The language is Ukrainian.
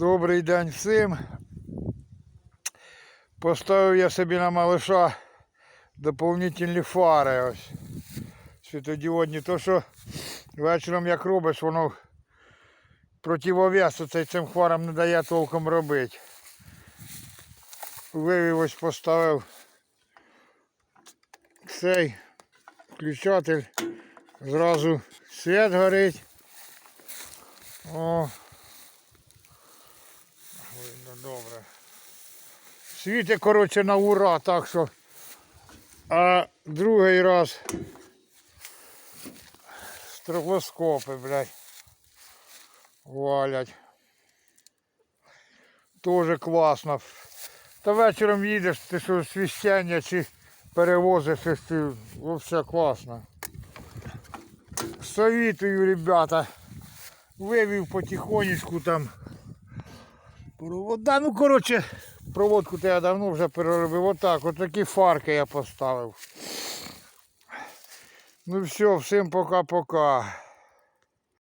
Добрий день всім. Поставив я собі на малыша доповнительні фари. Ось. Світодіодні. То, що вечором як робиш, воно противовес оцей цим фарам не дає толком робити. Вивів ось поставив цей включатель. Зразу світ горить. О, видно добре. Світи, коротше, на ура, так що. А другий раз стробоскопи, блядь, валять. Тоже класно. Та вечором їдеш, ти що свіщення чи перевозиш, ти взагалі класно. Советую, ребята. Вивів потихонечку там провода. Ну, коротше, проводку то я давно вже переробив. Отак, от такі фарки я поставив. Ну все, всім пока-пока.